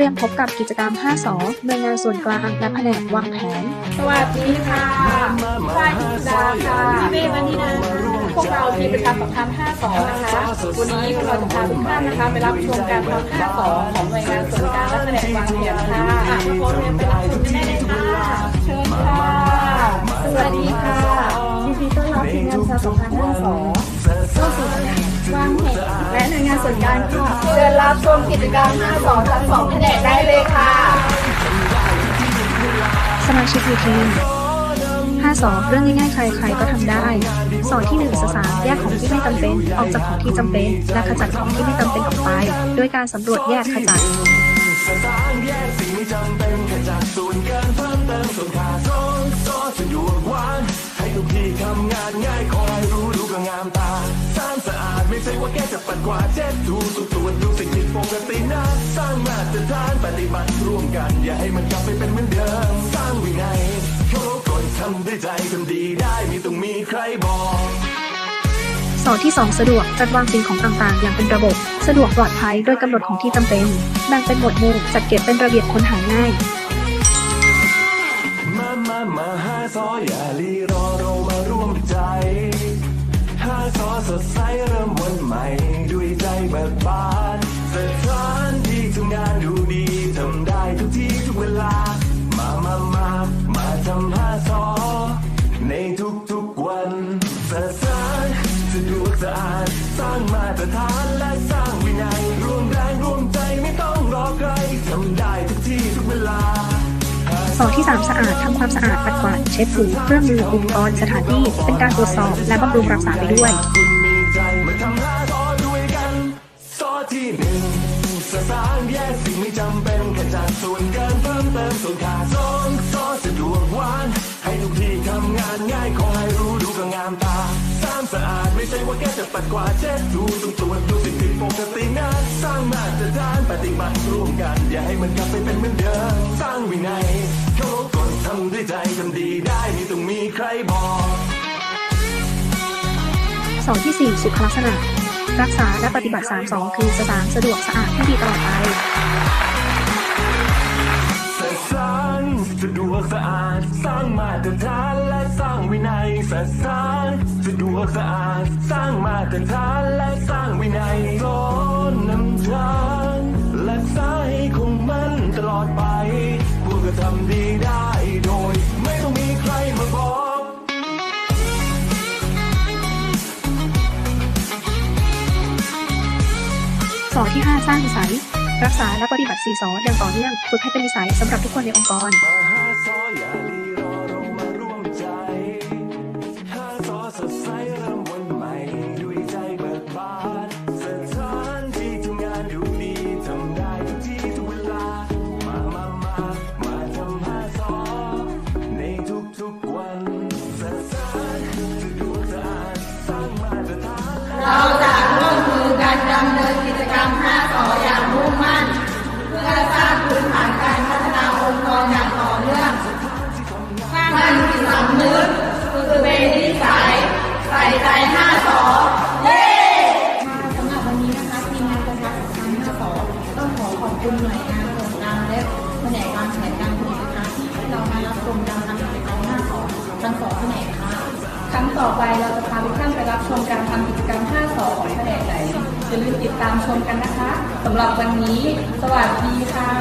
รียมพบกับกิจกรรม 5สอหน่วยงานส่วนกลางและแผนกวางแผน สวัสดีค่ะฝ้ายกิจดาค่ะพี่เมย์วันนี้นะพวกเราทีมประชาสัมพันธ์5สอนะคะ วันนี้พวกเราจะพาทุกท่านนะคะ ไปรับชมการทำ5สอของหน่วยงานส่วนกลางและแผนกวางแผนค่ะทุกคนเรียนไปรับชมกันได้เลยค่ะ เชิญค่ะ สวัสดีค่ะยินดีต้อนรับทีมงานประชาสัมพันธ์5สอ เข้าสู่แผนกวางแผนและหน่วยงานส่วนกลางค่ะ เชิญรับชมกิจกรรม5สอทั้งสองแผนกได้เลยค่ะ สมาชิกทีม5สอเรื่องง่ายๆ ใครๆ ก็ทำได้ สอนที่ 1สสารแยกของที่ไม่จำเป็น ออกจากของที่จำเป็น และขจัดของที่ไม่จำเป็นออกไป โดยการสำรวจแยกขจัด ส ช่ว่าแค่จะปัดกวาดเช็ดถูสุกตรวจดูสิ่งผิดปกตินะ สร้างมาตรฐานปฏิบัติร่วมกัน อย่าให้มันกลับไปเป็นเหมือนเดิม สร้างวินัยเคารพกฎทำด้วยใจทำดีได้ไมีต้องมีใครบอกสอนที่ 2 สะดวกจัดวางสิ่งของต่างๆ อย่างเป็นระบบ สะดวกปลอดภัยโดยกำหนดของที่จำเป็นแบ่งเป็นหมวดหมู่จัดเก็บเป็นระเบียบค้นหาง่าย มา มา มาหาซออย่าลีรอ สดใสเริ่มวันใหม่ ด้วยใจเบิกบานสถานที่ทำงานดูดีทำได้ทุกที่ทุกเวลา มามามามาทำห้าซอในทุกทุกๆวันสะสานสะดวกสะอาดสร้างมาตรฐานและสร้างวินัยร่วมแรงร่วมใจไม่ต้องรอใครทำได้ทุกที่ทุกเวลาสอนที่3สะอาดทำความสะอาดปัดกวาดเช็ดถูเครื่องมืออุปกรณ์สถานที่เป็นการตรวจสอบและบำรุงรักษาไปด้วย ที่หนึ่งสสารแยกสิ่งไม่จำเป็นขจัดส่วนเกินเพิ่มเติมส่วนขาดสองซอสะดวกหวาน ให้ทุกที่ทำงานง่ายขอให้รู้ดูก็งามตาสร้ามสะอาดไม่ใช่ว่าแค่จะปัดกวาดเช็ดดูต้องตรวจดูสิ่งผิดปกตินะสร้างมาตรฐานปฏิบัติร่วมกัน อย่าให้มันกลับไปเป็นเหมือนเดิมสร้างวินัยเคารพกฎทำด้วยใจทำดีได้ไม่ต้องมีใครบอกสอนที่4สุขลักษณะ รักษาและปฏิบัติ 3 2 คือสะอาดสะดวกสะอาดให้ดีตลอดไปสสารสะดวกสะอาด สร้างมาตรฐานและสร้างวินัยสสารสะดวกสะอาด สร้างมาตรฐานและสร้างวินัยร้อนนำทางและสายคงมั่นตลอดไปพวกก็ทำดีได้ สอนที่ 5 สร้างนิสัย รักษาและปฏิบัติ4สอนอย่างต่อเนื่องฝึกให้เป็นนิสัยสำหรับทุกคนในองค์กร กิจกรรม5สออย่างมุ่งมั่น เพื่อสร้างพื้นฐานการพัฒนาองค์กรอย่างต่อเนื่องสร้างจิตสำนึกคือเป็นนิสัยใส่ใจ5สอเย้สำหรับวันนี้นะคะทีมงานประชาสัมพันธ์5สอต้องขอขอบคุณหน่วยงานส่วนกลางและแผนกวางแผนการผลิตนะคะที่เรามารับชมการทำกิจกรรม5สอทั้งสองแผนกค่ะครั้งต่อไปเราจะพาทุกท่านไปรับชมการทำกิจกรรม5สอของแผนกไหน อย่าลืมติดตามชมกันนะคะสำหรับวันนี้ สวัสดีค่ะ